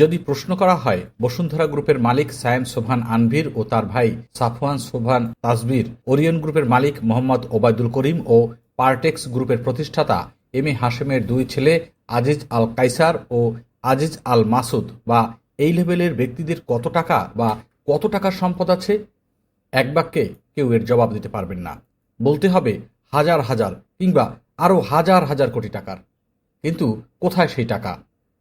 যদি প্রশ্ন করা হয়, বসুন্ধরা গ্রুপের মালিক সায়েম সোভান আনভির ও তার ভাই সাফওয়ান সোভান তাজবির, ওরিয়ন গ্রুপের মালিক মোহাম্মদ ওবায়দুল করিম ও পার্টেক্স গ্রুপের প্রতিষ্ঠাতা এম এ হাশেমের দুই ছেলে আজিজ আল কাইসার ও আজিজ আল মাসুদ বা এই লেভেলের ব্যক্তিদের কত টাকা বা কত টাকার সম্পদ আছে? এক বাক্যে কেউ এর জবাব দিতে পারবেন না। বলতে হবে হাজার হাজার কিংবা আরও হাজার হাজার কোটি টাকার। কিন্তু কোথায় সেই টাকা?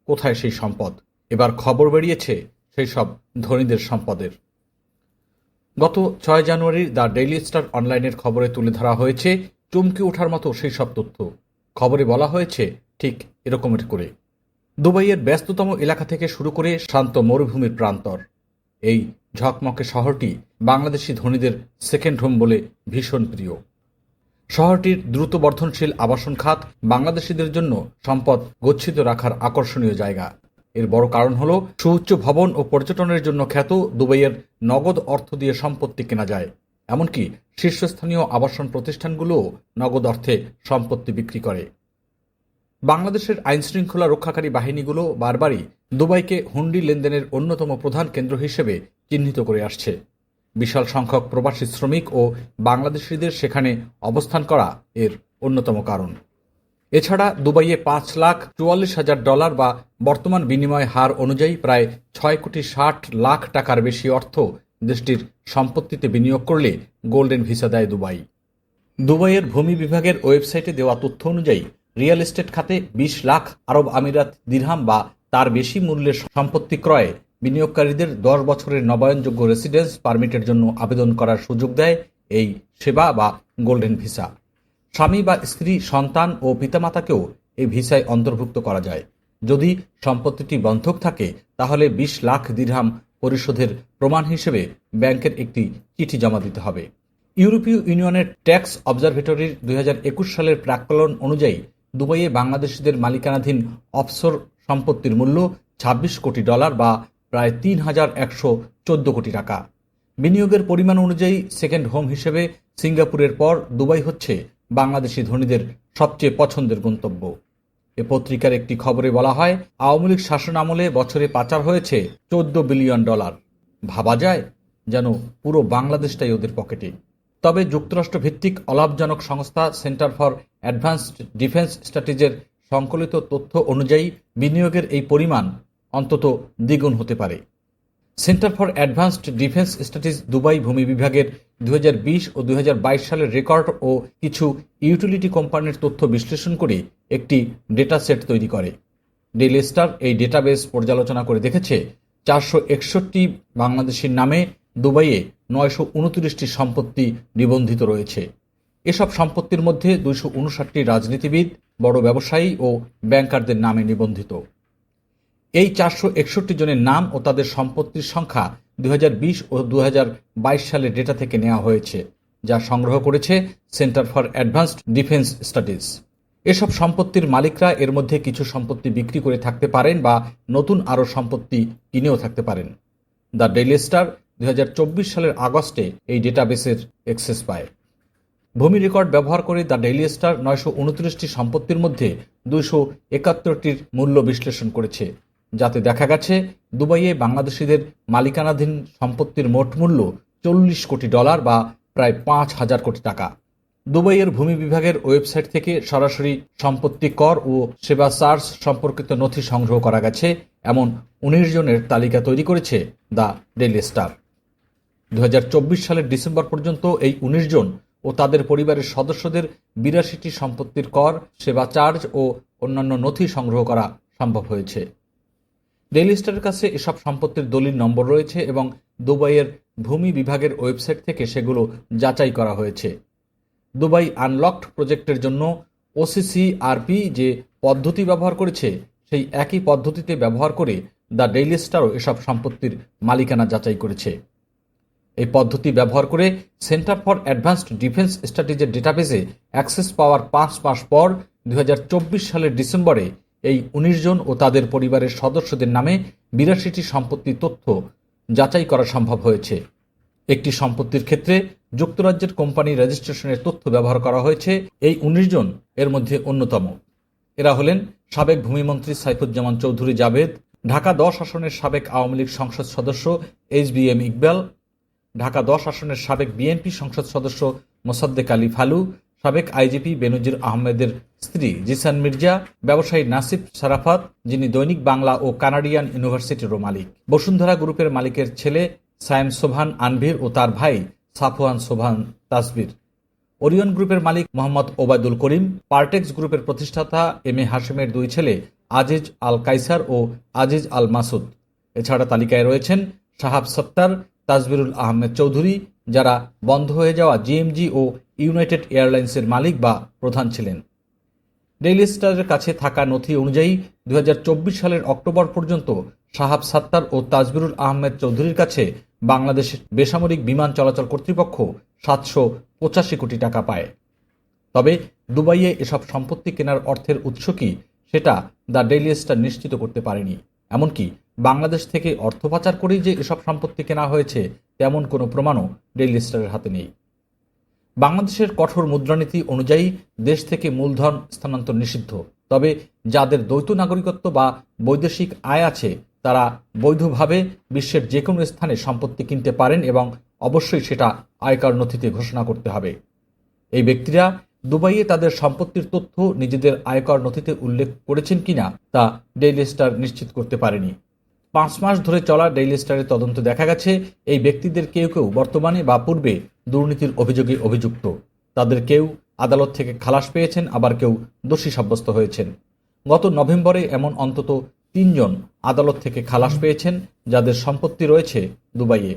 কোথায় সেই সম্পদ? এবার খবর বেরিয়েছে সেই সব ধনীদের সম্পদের। গত ছয় জানুয়ারির দ্য ডেইলি স্টার অনলাইনের খবরে তুলে ধরা হয়েছে, চমকে ওঠার মতো সেই সব তথ্য। খবরে বলা হয়েছে, ঠিক এরকমের করে। দুবাইয়ের ব্যস্ততম এলাকা থেকে শুরু করে শান্ত মরুভূমির প্রান্তর। এই ঝকমকে শহরটি বাংলাদেশি ধনীদের সেকেন্ড হোম বলে ভীষণ প্রিয়। শহরটির দ্রুত বর্ধনশীল আবাসন খাত বাংলাদেশিদের জন্য সম্পদ গচ্ছিত রাখার আকর্ষণীয় জায়গা। এর বড় কারণ হল সুউচ্চ ভবন ও পর্যটনের জন্য খ্যাত দুবাইয়ের নগদ অর্থ দিয়ে সম্পত্তি কেনা যায়। এমনকি শীর্ষস্থানীয় আবাসন প্রতিষ্ঠানগুলোও নগদ অর্থে সম্পত্তি বিক্রি করে। বাংলাদেশের আইনশৃঙ্খলা রক্ষাকারী বাহিনীগুলো বারবারই দুবাইকে হুন্ডি লেনদেনের অন্যতম প্রধান কেন্দ্র হিসেবে চিহ্নিত করে আসছে। বিশাল সংখ্যক প্রবাসী শ্রমিক ও বাংলাদেশিদের সেখানে অবস্থান করা এর অন্যতম কারণ। এছাড়া দুবাইয়ে পাঁচ লাখ চুয়াল্লিশ হাজার ডলার বা বর্তমান বিনিময় হার অনুযায়ী প্রায় ছয় কোটি ষাট লাখ টাকার বেশি অর্থ দেশটির সম্পত্তিতে বিনিয়োগ করলে গোল্ডেন ভিসা দেয় দুবাই। দুবাইয়ের ভূমি বিভাগের ওয়েবসাইটে দেওয়া তথ্য অনুযায়ী রিয়েল এস্টেট খাতে বিশ লাখ আরব আমিরাত দিরহাম বা তার বেশি মূল্যের সম্পত্তি ক্রয়ে বিনিয়োগকারীদের দশ বছরের নবায়নযোগ্য রেসিডেন্স পারমিটের জন্য আবেদন করার সুযোগ দেয় এই সেবা বা গোল্ডেন ভিসা। স্বামী বা স্ত্রী, সন্তান ও পিতামাতাকেও এই ভিসায় অন্তর্ভুক্ত করা যায়। যদি সম্পত্তিটি বন্ধক থাকে, তাহলে বিশ লাখ দিরহাম পরিশোধের প্রমাণ হিসেবে ব্যাংকের একটি চিঠি জমা দিতে হবে। ইউরোপীয় ইউনিয়নের ট্যাক্স অবজারভেটরির দুই হাজার একুশ সালের প্রাক্কলন অনুযায়ী দুবাইয়ে বাংলাদেশিদের মালিকানাধীন অফশোর সম্পত্তির মূল্য ২৬ কোটি ডলার বা প্রায় তিন হাজার একশো চোদ্দ কোটি টাকা। বিনিয়োগের পরিমাণ অনুযায়ী সেকেন্ড হোম হিসেবে সিঙ্গাপুরের পর দুবাই হচ্ছে বাংলাদেশি ধনীদের সবচেয়ে পছন্দের গন্তব্য। এ পত্রিকার একটি খবরে বলা হয়, আওয়ামী লীগ শাসন আমলে বছরে পাচার হয়েছে চোদ্দ বিলিয়ন ডলার। ভাবা যায় যেন পুরো বাংলাদেশটাই ওদের পকেটে। তবে যুক্তরাষ্ট্র ভিত্তিক অলাভজনক সংস্থা সেন্টার ফর অ্যাডভান্সড ডিফেন্স স্ট্র্যাটেজির সংকলিত তথ্য অনুযায়ী বিনিয়োগের এই পরিমাণ অন্তত দ্বিগুণ হতে পারে। Centre for advanced defence studies Dubai ভূমি বিভাগের দু হাজার বিশ ও দু হাজার বাইশ সালের রেকর্ড ও কিছু ইউটিলিটি কোম্পানির তথ্য বিশ্লেষণ করে একটি ডেটা সেট তৈরি করে। ডেইলি স্টার এই ডেটাবেস পর্যালোচনা করে দেখেছে, চারশো একষট্টি বাংলাদেশের নামে দুবাইয়ে নয়শো উনত্রিশটি সম্পত্তি নিবন্ধিত রয়েছে। এসব সম্পত্তির মধ্যে দুইশো উনষাটটি রাজনীতিবিদ, বড় ব্যবসায়ী ও ব্যাংকারদের নামে নিবন্ধিত। এই চারশো একষট্টি জনের নাম ও তাদের সম্পত্তির সংখ্যা দু হাজার বিশ ও দু হাজার বাইশ সালের ডেটা থেকে নেওয়া হয়েছে, যা সংগ্রহ করেছে centre for advanced defence studies. এসব সম্পত্তির মালিকরা এর মধ্যে কিছু সম্পত্তি বিক্রি করে থাকতে পারেন বা নতুন আরও সম্পত্তি কিনেও থাকতে পারেন। দ্য ডেইলি স্টার দু হাজার চব্বিশ সালের আগস্টে এই ডেটাবেসের অ্যাক্সেস পায়। ভূমি রেকর্ড ব্যবহার করে দ্য ডেইলি স্টার নয়শো উনত্রিশটি সম্পত্তির মধ্যে দুইশো একাত্তরটির মূল্য বিশ্লেষণ করেছে। যাতে দেখা গেছে দুবাইয়ে বাংলাদেশিদের মালিকানাধীন সম্পত্তির মোট মূল্য চল্লিশ কোটি ডলার বা প্রায় পাঁচ হাজার কোটি টাকা। দুবাইয়ের ভূমি বিভাগের ওয়েবসাইট থেকে সরাসরি সম্পত্তি কর ও সেবা চার্জ সম্পর্কিত নথি সংগ্রহ করা গেছে, এমন উনিশ জনের তালিকা তৈরি করেছে দ্য ডেইলি স্টার। দু হাজার চব্বিশ সালের ডিসেম্বর পর্যন্ত এই উনিশ জন ও তাদের পরিবারের সদস্যদের বিরাশিটি সম্পত্তির কর, সেবা চার্জ ও অন্যান্য নথি সংগ্রহ করা সম্ভব হয়েছে। ডেইলি স্টারের কাছে এসব সম্পত্তির দলিল নম্বর রয়েছে এবং দুবাইয়ের ভূমি বিভাগের ওয়েবসাইট থেকে সেগুলো যাচাই করা হয়েছে। দুবাই আনলকড প্রজেক্টের জন্য ওসিসিআরপি যে পদ্ধতি ব্যবহার করেছে, সেই একই পদ্ধতিতে ব্যবহার করে দ্য ডেইলি স্টারও এসব সম্পত্তির মালিকানা যাচাই করেছে। এই পদ্ধতি ব্যবহার করে সেন্টার ফর অ্যাডভান্সড ডিফেন্স স্ট্র্যাটেজির ডেটাবেসে অ্যাক্সেস পাওয়ার পাঁচ মাস পর দু হাজার চব্বিশ সালের ডিসেম্বরে এই উনিশ জন ও তাদের পরিবারের সদস্যদের নামে বিরাশিটি সম্পত্তির তথ্য যাচাই করা সম্ভব হয়েছে। একটি সম্পত্তির ক্ষেত্রে যুক্তরাজ্যের কোম্পানি রেজিস্ট্রেশনের তথ্য ব্যবহার করা হয়েছে। এই উনিশ জন এর মধ্যে অন্যতম। এরা হলেন সাবেক ভূমিমন্ত্রী সাইফুজ্জামান চৌধুরী জাভেদ, ঢাকা দশ আসনের সাবেক আওয়ামী লীগ সংসদ সদস্য H B M Iqbal, Dhaka দশ আসনের সাবেক বিএনপি সংসদ সদস্য মোসাদ্দেক আলী ফালু, সাবেক আইজিপি বেনজির আহমেদের স্ত্রী জিসান মির্জা, ব্যবসায়ী নাসিব সারাফাত, যিনি দৈনিক বাংলা ও কানাডিয়ান ইউনিভার্সিটিরও মালিক। বসুন্ধরা গ্রুপের মালিকের ছেলে সায়েম সোভান আনভির ও তার ভাই সাফওয়ান সোভান তাসবির। ওরিয়ন গ্রুপের মালিক মোহাম্মদ ওবায়দুল করিম, পার্টেক্স গ্রুপের প্রতিষ্ঠাতা এম এ হাশেমের দুই ছেলে আজিজ আল কাইসার ও আজিজ আল মাসুদ। এছাড়া তালিকায় রয়েছেন শাহাব সত্তার তাজবিরুল আহমেদ চৌধুরী, যারা বন্ধ হয়ে যাওয়া জিএমজি ও ইউনাইটেড এয়ারলাইন্সের মালিক বা প্রধান ছিলেন। ডেইলি স্টারের কাছে থাকা নথি অনুযায়ী দু হাজার চব্বিশ সালের অক্টোবর পর্যন্ত শাহাব সাত্তার ও তাজবিরুল আহমেদ চৌধুরীর কাছে বাংলাদেশের বেসামরিক বিমান চলাচল কর্তৃপক্ষ সাতশো পঁচাশি কোটি টাকা পায়। তবে দুবাইয়ে এসব সম্পত্তি কেনার অর্থের উৎস কি সেটা দ্য ডেইলি স্টার নিশ্চিত করতে পারেনি। এমনকি বাংলাদেশ থেকে অর্থ পাচার করেই যে এসব সম্পত্তি কেনা হয়েছে তেমন কোনো প্রমাণও ডেইলি স্টারের হাতে নেই। বাংলাদেশের কঠোর মুদ্রানীতি অনুযায়ী দেশ থেকে মূলধন স্থানান্তর নিষিদ্ধ। তবে যাদের দ্বৈত নাগরিকত্ব বা বৈদেশিক আয় আছে, তারা বৈধভাবে বিশ্বের যে কোনো স্থানে সম্পত্তি কিনতে পারেন এবং অবশ্যই সেটা আয়কর নথিতে ঘোষণা করতে হবে। এই ব্যক্তিরা দুবাইয়ে তাদের সম্পত্তির তথ্য নিজেদের আয়কর নথিতে উল্লেখ করেছেন কিনা তা ডেইলি স্টার নিশ্চিত করতে পারেনি। পাঁচ মাস ধরে চলা ডেইলি স্টারের তদন্ত দেখা গেছে, এই ব্যক্তিদের কেউ কেউ বর্তমানে বা পূর্বে দুর্নীতির অভিযোগে অভিযুক্ত। তাদের কেউ আদালত থেকে খালাস পেয়েছেন, আবার কেউ দোষী সাব্যস্ত হয়েছেন। গত নভেম্বরে এমন অন্তত তিনজন আদালত থেকে খালাস পেয়েছেন, যাদের সম্পত্তি রয়েছে দুবাইয়ে।